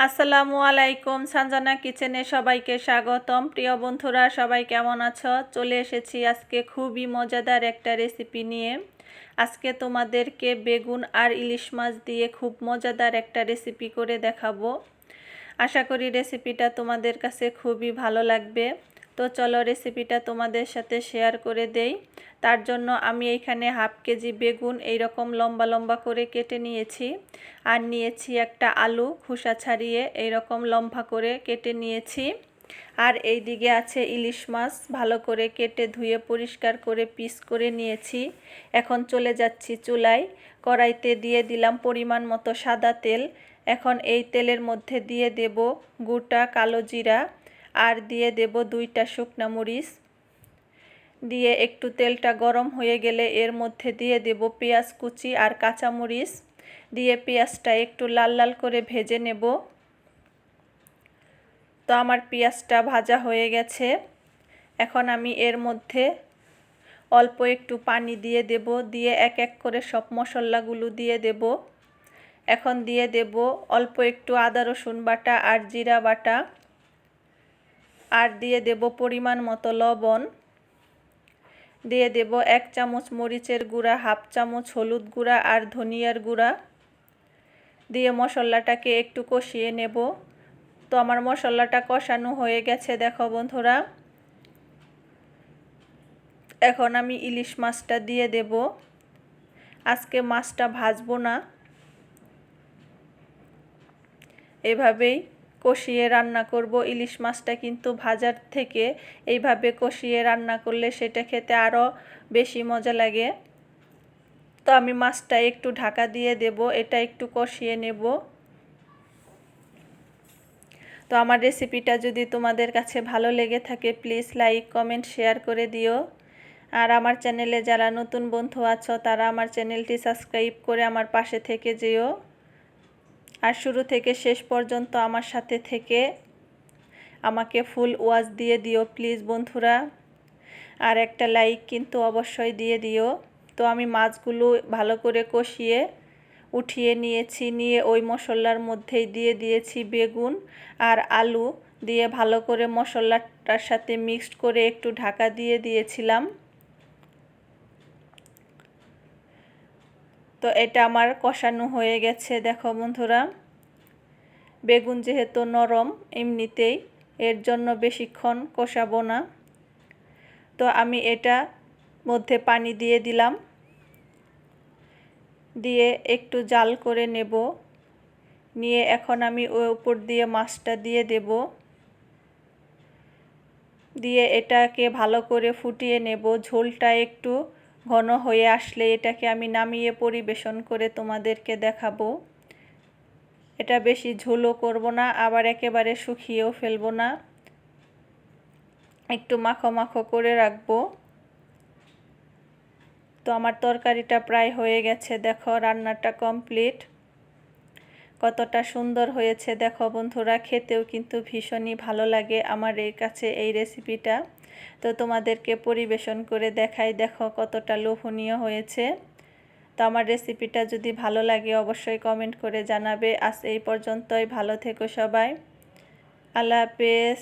আসসালামু আলাইকুম, সানজানা কিচেনে সবাইকে স্বাগতম। প্রিয় বন্ধুরা, সবাই কেমন আছো? চলে এসেছি আজকে খুবই মজাদার একটা রেসিপি নিয়ে। আজকে তোমাদেরকে বেগুন আর ইলিশ মাছ দিয়ে খুব মজাদার একটা রেসিপি করে দেখাবো। আশা করি রেসিপিটা তোমাদের কাছে খুবই ভালো লাগবে। তো চলো রেসিপিটা তোমাদের সাথে শেয়ার করে দেই। তার জন্য আমি এইখানে হাফ কেজি বেগুন এই রকম লম্বা লম্বা করে কেটে নিয়েছি। আর নিয়েছি একটা আলু খোসা ছাড়িয়ে এই রকম লম্বা করে কেটে নিয়েছি। আর এই দিকে আছে ইলিশ মাছ, ভালো করে কেটে ধুয়ে পরিষ্কার করে পিস করে নিয়েছি। এখন চলে যাচ্ছি চুলায়। কড়াইতে দিয়ে দিলাম পরিমাণ মতো সাদা তেল। এখন এই তেলের মধ্যে দিয়ে দেব গোটা কালো জিরা। আর দিয়ে দেব দুইটা শুকনা মরিচ। দিয়ে একটু তেলটা গরম হয়ে গেলে এর মধ্যে দিয়ে দেব পেঁয়াজ কুচি আর কাঁচা মরিচ। দিয়ে পেঁয়াজটা একটু লাল লাল করে ভেজে নেব। তো আমার পেঁয়াজটা ভাজা হয়ে গেছে। এখন আমি এর মধ্যে অল্প একটু পানি দিয়ে দেব। দিয়ে এক এক করে সব মশলাগুলো দিয়ে দেব। এখন দিয়ে দেব অল্প একটু আদা রসুন বাটা আর জিরা বাটা। আর দিয়ে দেব পরিমাণ মতো লবণ। দিয়ে দেব এক চামচ মরিচের গুঁড়া, হাফ চামচ হলুদ গুঁড়া আর ধনিয়ার গুঁড়া। দিয়ে মশলাটাকে একটু কষিয়ে নেব। তো আমার মশলাটা কষানো হয়ে গেছে, দেখো বন্ধুরা। এখন আমি ইলিশ মাছটা দিয়ে দেব। আজকে মাছটা ভাজবো না। এভাবেই কষিয়ে রান্না করব। ইলিশ মাছটা কিন্তু ভাজার থেকে এইভাবে কষিয়ে রান্না করলে সেটা খেতে আরও বেশি মজা লাগে। তো আমি মাছটা একটু ঢাকা দিয়ে দেব, এটা একটু কষিয়ে নেব। তো আমার রেসিপিটা যদি তোমাদের কাছে ভালো লেগে থাকে, প্লিজ লাইক, কমেন্ট, শেয়ার করে দিও। আর আমার চ্যানেলে যারা নতুন বন্ধু আছো, তারা আমার চ্যানেলটি সাবস্ক্রাইব করে আমার পাশে থেকে যেও। আর শুরু থেকে শেষ পর্যন্ত আমার সাথে থেকে আমাকে ফুল ওয়াজ দিয়ে দিও, প্লিজ বন্ধুরা। আর একটা লাইক কিন্তু অবশ্যই দিয়ে দিও। তো আমি মাছগুলো ভালো করে কষিয়ে, উঠিয়ে নিয়েছি, নিয়ে ওই মশলার মধ্যেই দিয়ে দিয়েছি বেগুন আর আলু। দিয়ে ভালো করে মশলাটার সাথে মিক্সড করে একটু ঢাকা দিয়ে দিয়েছিলাম। তো এটা আমার কষানো হয়ে গেছে, দেখো বন্ধুরা। বেগুন যেহেতু নরম, এমনিতেই এর জন্য বেশিক্ষণ কষাবো না। তো আমি এটা মধ্যে পানি দিয়ে দিলাম। দিয়ে একটু জাল করে নেব। নিয়ে এখন আমি ওই উপর দিয়ে মাছটা দিয়ে দেব। দিয়ে এটাকে ভালো করে ফুটিয়ে নেব, ঝোলটা একটু ঘন হয়ে আসলে এটাকে আমি নামিয়ে পরিবেশন করে তোমাদেরকে দেখাবো। এটা বেশি ঝোলও করব না, আবার একেবারে শুকিয়েও ফেলব না। একটু মাখো মাখো করে রাখব। তো আমার তরকারিটা প্রায় হয়ে গেছে, দেখো রান্নাটা কমপ্লিট। কতটা সুন্দর হয়েছে, দেখো বন্ধুরা, খেতেও কিন্তু ভীষণই ভালো লাগে আমার এই কাছে এই রেসিপিটা। তো তোমাদেরকে পরিবেশন করে দেখাই, দেখো কতটা লোভনীয় হয়েছে। তো আমার রেসিপিটা যদি ভালো লাগে অবশ্যই কমেন্ট করে জানাবে। আজ এই পর্যন্তই, ভালো থেকো সবাই। আল্লাহ হাফেজ।